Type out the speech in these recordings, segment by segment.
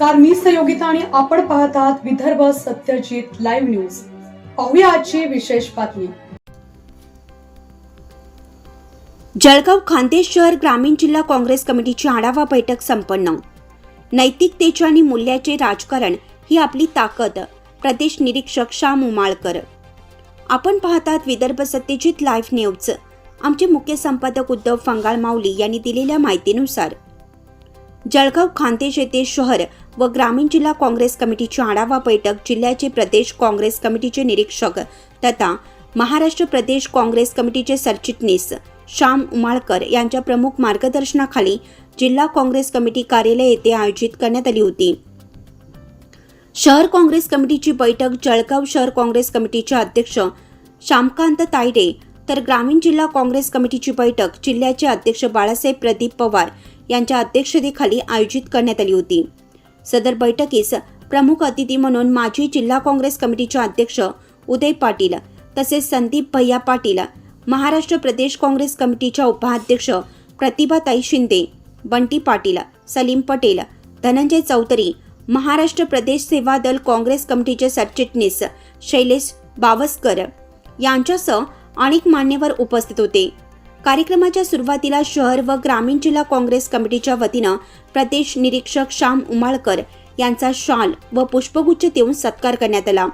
नमस्कार मी संयोगिता आणि आपण पाहत आहात विदर्भ सत्यजित लाईव्ह न्यूज. पाहूया आजची विशेष बातमी. जळगाव खानदेश शहर ग्रामीण जिल्हा काँग्रेस कमिटीची आढावा बैठक संपन्न. नैतिकतेचे आणि मूल्याचे राजकारण ही आपली ताकद प्रदेश निरीक्षक श्याम उमाळकर आपण पाहतात विदर्भ सत्यजित लाईव्ह न्यूज. आमचे मुख्य संपादक उद्धव फंगाळ माऊली यांनी दिलेल्या माहितीनुसार जळगाव खान्देश येथे शहर व ग्रामीण जिल्हा काँग्रेस कमिटीची आढावा बैठक जिल्ह्याचे प्रदेश काँग्रेस कमिटीचे निरीक्षक तथा महाराष्ट्र प्रदेश काँग्रेस कमिटीचे सरचिटणीस श्याम उमाळकर यांच्या प्रमुख मार्गदर्शनाखाली जिल्हा काँग्रेस कमिटी कार्यालय येथे आयोजित करण्यात आली होती. शहर काँग्रेस कमिटीची बैठक जळगाव शहर काँग्रेस कमिटीचे अध्यक्ष श्यामकांत तायडे तर ग्रामीण जिल्हा काँग्रेस कमिटीची बैठक जिल्ह्याचे अध्यक्ष बाळासाहेब प्रदीप पवार यांच्या अध्यक्षतेखाली आयोजित करण्यात आली होती. सदर बैठकीस प्रमुख अतिथी म्हणून माजी जिल्हा काँग्रेस कमिटीचे अध्यक्ष उदय पाटील तसेच संदीप भैया पाटील महाराष्ट्र प्रदेश काँग्रेस कमिटीच्या उपाध्यक्ष प्रतिभाताई शिंदे बंटी पाटील सलीम पटेल धनंजय चौधरी महाराष्ट्र प्रदेश सेवा दल काँग्रेस कमिटीचे सरचिटणीस शैलेश बावस्कर यांच्यासह अनेक मान्यवर उपस्थित होते. कार्यक्रमाच्या सुरुवातीला शहर व ग्रामीण जिल्हा काँग्रेस कमिटीच्या वतीनं प्रदेश निरीक्षक श्याम उमाळकर यांचा शाल व पुष्पगुच्छ देऊन सत्कार करण्यात आला.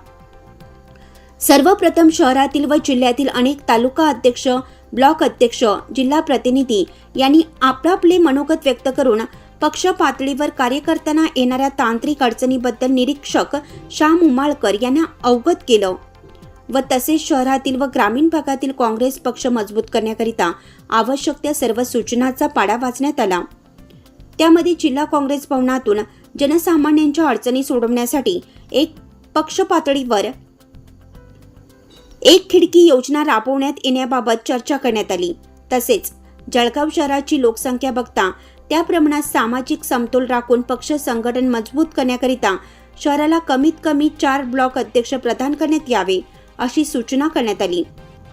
सर्वप्रथम शहरातील व जिल्ह्यातील अनेक तालुका अध्यक्ष ब्लॉक अध्यक्ष जिल्हा प्रतिनिधी यांनी आपापले मनोगत व्यक्त करून पक्ष पातळीवर कार्यकर्त्यांना येणाऱ्या तांत्रिक अडचणीबद्दल निरीक्षक श्याम उमाळकर यांना अवगत केलं. व तसेच शहरातील व ग्रामीण भागातील काँग्रेस पक्ष मजबूत करण्याकरिता आवश्यक त्या सर्व सूचनाचा पाडा वाचण्यात आला. त्यामध्ये जिल्हा काँग्रेस भवनातून जनसामान्यांच्या अडचणी सोडवण्यासाठी एक पक्ष पातळीवर एक खिडकी योजना राबवण्यात येण्याबाबत चर्चा करण्यात आली. तसेच जळगाव शहराची लोकसंख्या बघता त्या प्रमाणात सामाजिक समतोल राखून पक्ष संघटन मजबूत करण्याकरिता शहराला कमीत कमी चार ब्लॉक अध्यक्ष प्रदान करण्यात यावे. अशी सूचना करण्यात आली.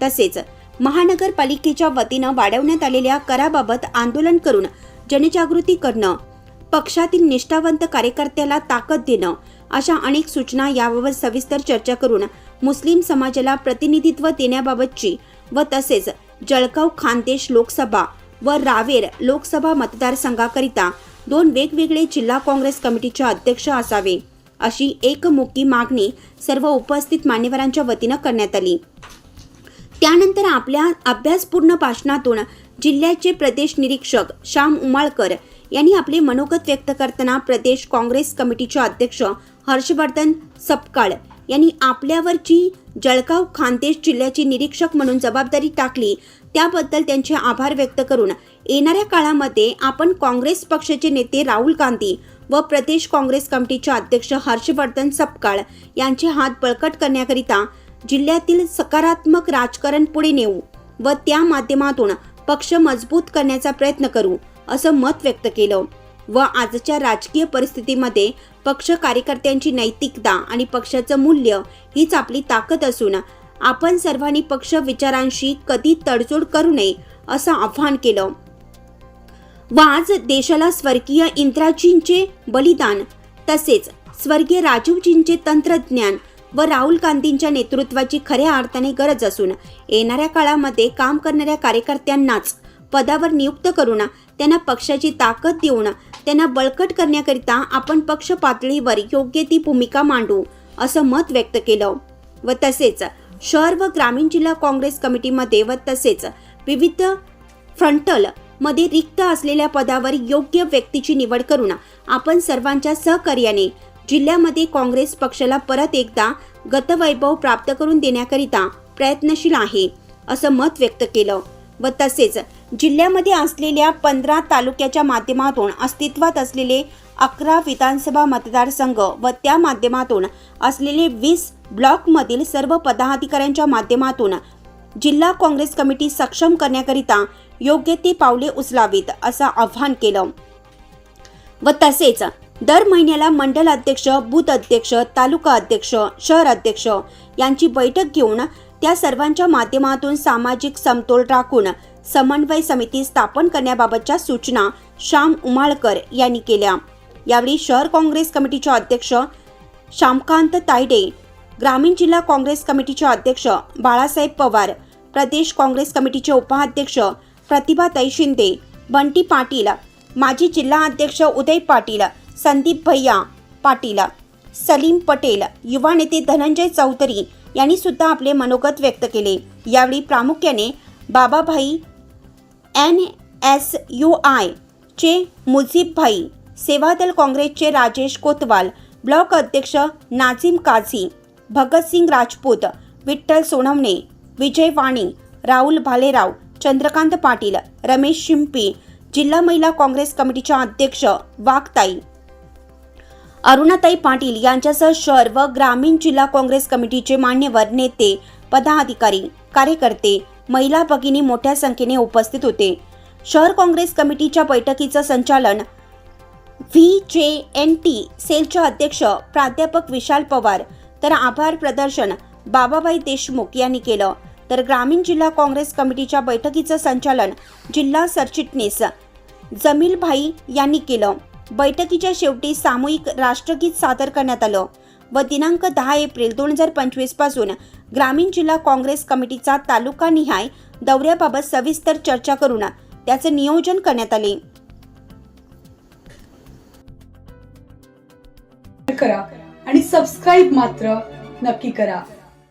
तसेच महानगरपालिकेच्या वतीनं वाढवण्यात आलेल्या कराबाबत आंदोलन करून जनजागृती करणं पक्षातील निष्ठावंत कार्यकर्त्याला ताकद देणं अशा अनेक सूचना याबाबत सविस्तर चर्चा करून मुस्लिम समाजाला प्रतिनिधित्व देण्याबाबतची व तसेच जळगाव खानदेश लोकसभा व रावेर लोकसभा मतदारसंघाकरिता दोन वेगवेगळे जिल्हा काँग्रेस कमिटीचे अध्यक्ष असावे. अशी एकमुखी मागणी सर्व उपस्थित मान्यवरांच्या वतीनं करण्यात आली. त्यानंतर आपल्या अभ्यासपूर्ण भाषणातून जिल्ह्याचे प्रदेश निरीक्षक श्याम उमाळकर यांनी आपले मनोगत व्यक्त करताना प्रदेश काँग्रेस कमिटीचे अध्यक्ष हर्षवर्धन सपकाळ यांनी आपल्यावरची जळगाव खानदेश जिल्ह्याची निरीक्षक म्हणून जबाबदारी टाकली. त्याबद्दल त्यांचे आभार व्यक्त करून येणाऱ्या काळामध्ये आपण काँग्रेस पक्षाचे नेते राहुल गांधी व प्रदेश काँग्रेस कमिटीचे अध्यक्ष हर्षवर्धन सपकाळ यांचे हात बळकट करण्याकरिता जिल्ह्यातील सकारात्मक राजकारण पुढे नेऊ व त्या माध्यमातून पक्ष मजबूत करण्याचा प्रयत्न करू असं मत व्यक्त केलं. व आजच्या राजकीय परिस्थितीमध्ये पक्ष कार्यकर्त्यांची नैतिकता आणि पक्षाचं मूल्य हीच आपली ताकद असून आपण सर्वांनी पक्ष विचारांशी कधी तडजोड करू नये असं आव्हान केलं. व आज देशाला स्वर्गीय इंद्राजींचे बलिदान तसेच स्वर्गीय राजीवजींचे तंत्रज्ञान व राहुल गांधींच्या नेतृत्वाची खऱ्या अर्थाने गरज असून येणाऱ्या काळामध्ये काम करणाऱ्या कार्यकर्त्यांनाच पदावर नियुक्त करून त्यांना पक्षाची ताकद देऊन त्यांना बळकट करण्याकरिता आपण पक्ष पातळीवर योग्य ती भूमिका मांडू असं मत व्यक्त केलं. व तसेच शहर व ग्रामीण जिल्हा काँग्रेस कमिटीमध्ये व तसेच विविध फ्रंटल मध्ये रिक्त असलेल्या पदावर योग्य व्यक्तीची निवड करून आपण सर्वांच्या सहकार्याने जिल्ह्यामध्ये काँग्रेस पक्षाला परत एकदा गतवैभव प्राप्त करून देण्याकरिता प्रयत्नशील आहे असं मत व्यक्त केलं. व तसेच जिल्ह्यामध्ये असलेल्या पंधरा तालुक्याच्या माध्यमातून अस्तित्वात असलेले अकरा विधानसभा मतदारसंघ व त्या माध्यमातून असलेले वीस ब्लॉकमधील सर्व पदाधिकाऱ्यांच्या माध्यमातून जिल्हा काँग्रेस कमिटी सक्षम करण्याकरिता योग्य ते पावले उचलावीत असं आव्हान केलं. व तसेच दर महिन्याला मंडल अध्यक्ष बूथ अध्यक्ष तालुका अध्यक्ष शहर अध्यक्ष यांची बैठक घेऊन त्या सर्वांच्या माध्यमातून सामाजिक समतोल राखून समन्वय समिती स्थापन करण्याबाबतच्या सूचना श्याम उमाळकर यांनी केल्या. यावेळी शहर काँग्रेस कमिटीचे अध्यक्ष श्यामकांत तायडे ग्रामीण जिल्हा काँग्रेस कमिटीचे अध्यक्ष बाळासाहेब पवार प्रदेश काँग्रेस कमिटीचे उपाध्यक्ष प्रतिभाताई शिंदे बंटी पाटील माजी जिल्हा अध्यक्ष उदय पाटील संदीप भैया पाटील सलीम पटेल युवा नेते धनंजय चौधरी यांनी सुद्धा आपले मनोगत व्यक्त केले. यावेळी प्रामुख्याने Bababhai N S U I चे मुझीबभाई सेवादल काँग्रेसचे राजेश कोतवाल ब्लॉक अध्यक्ष नाझीम काझी भगतसिंग राजपूत विठ्ठल सोनवणे विजय वाणी राहुल भालेराव चंद्रकांत पाटील रमेश शिंपी जिल्हा महिला काँग्रेस कमिटीच्या अध्यक्ष वाघताई. अरुणाताई पाटील यांच्यासह शहर व ग्रामीण जिल्हा काँग्रेस कमिटीचे मान्यवर नेते पदाधिकारी कार्यकर्ते महिला भगिनी मोठ्या संख्येने उपस्थित होते. शहर काँग्रेस कमिटीच्या बैठकीचं संचालन व्ही जे एन टी सेलचे अध्यक्ष प्राध्यापक विशाल पवार तर आभार प्रदर्शन बाबाभाई देशमुख यांनी केलं. तर ग्रामीण जिल्हा काँग्रेस कमिटीच्या बैठकीचं संचालन जिल्हा सरचिटणीस जमीलभाई यांनी केलं. बैठकीच्या शेवटी सामूहिक राष्ट्रगीत सादर करण्यात आलं व दिनांक दहा एप्रिल दोन हजार पंचवीसपासून ग्रामीण जिल्हा काँग्रेस कमिटीचा तालुकानिहाय दौऱ्याबाबत सविस्तर चर्चा करून त्याचे नियोजन करण्यात आले. करा आणि सबस्क्राईब मात्र नक्की करा.